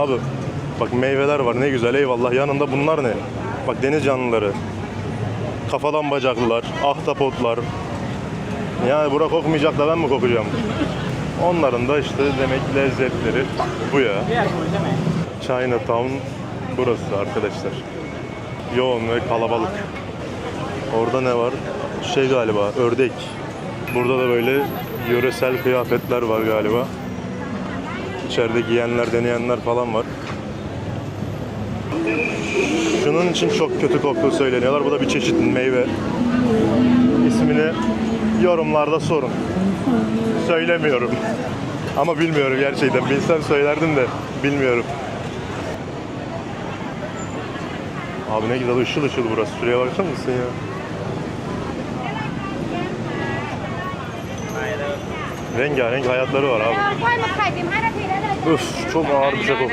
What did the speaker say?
abi. Bak meyveler var ne güzel eyvallah. Yanında bunlar ne? Bak deniz canlıları. Kafadan bacaklılar, ahtapotlar. Yani bura kokmayacak da ben mi kokacağım? Onların da işte demek lezzetleri bu ya. Chinatown burası arkadaşlar. Yoğun ve kalabalık. Orada ne var? Şey galiba ördek. Burada da böyle yöresel kıyafetler var galiba. İçeride giyenler, deneyenler falan var. Şunun için çok kötü koktuğu söyleniyorlar. Bu da bir çeşit meyve. İsmini yorumlarda sorun. Söylemiyorum. Ama bilmiyorum gerçekten. Bilsem söylerdim de bilmiyorum. Abi ne güzel ışıl ışıl burası. Şuraya bakar mısın ya? Rengarenk hayatları var abi. Üf çok ağır bir şey kokuyor.